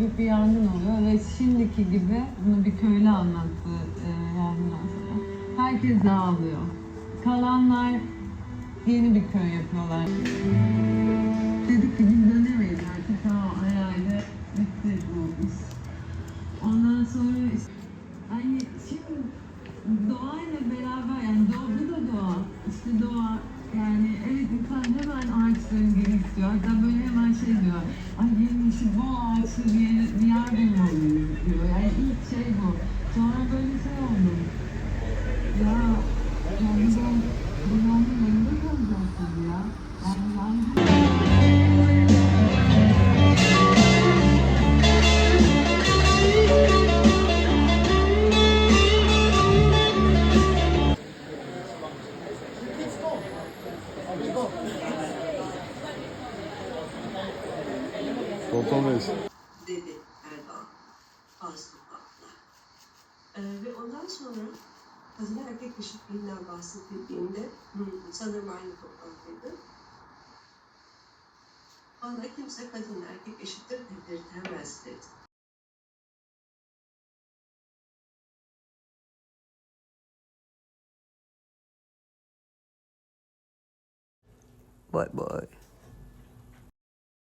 büyük bir yangın oluyor ve şimdiki gibi bunu bir köylü anlattı e, yangından sonra. Herkes dağılıyor. Kalanlar yeni bir köy yapıyorlar. Reis. dedi Erdoğan bazı toplantılar. Ee, ve ondan sonra kadın erkek eşitliğinden bahsedildiğinde hı, sanırım aynı toplantıydı. Bana kimse kadın erkek eşittir dedirtemez dedi. Bye bye.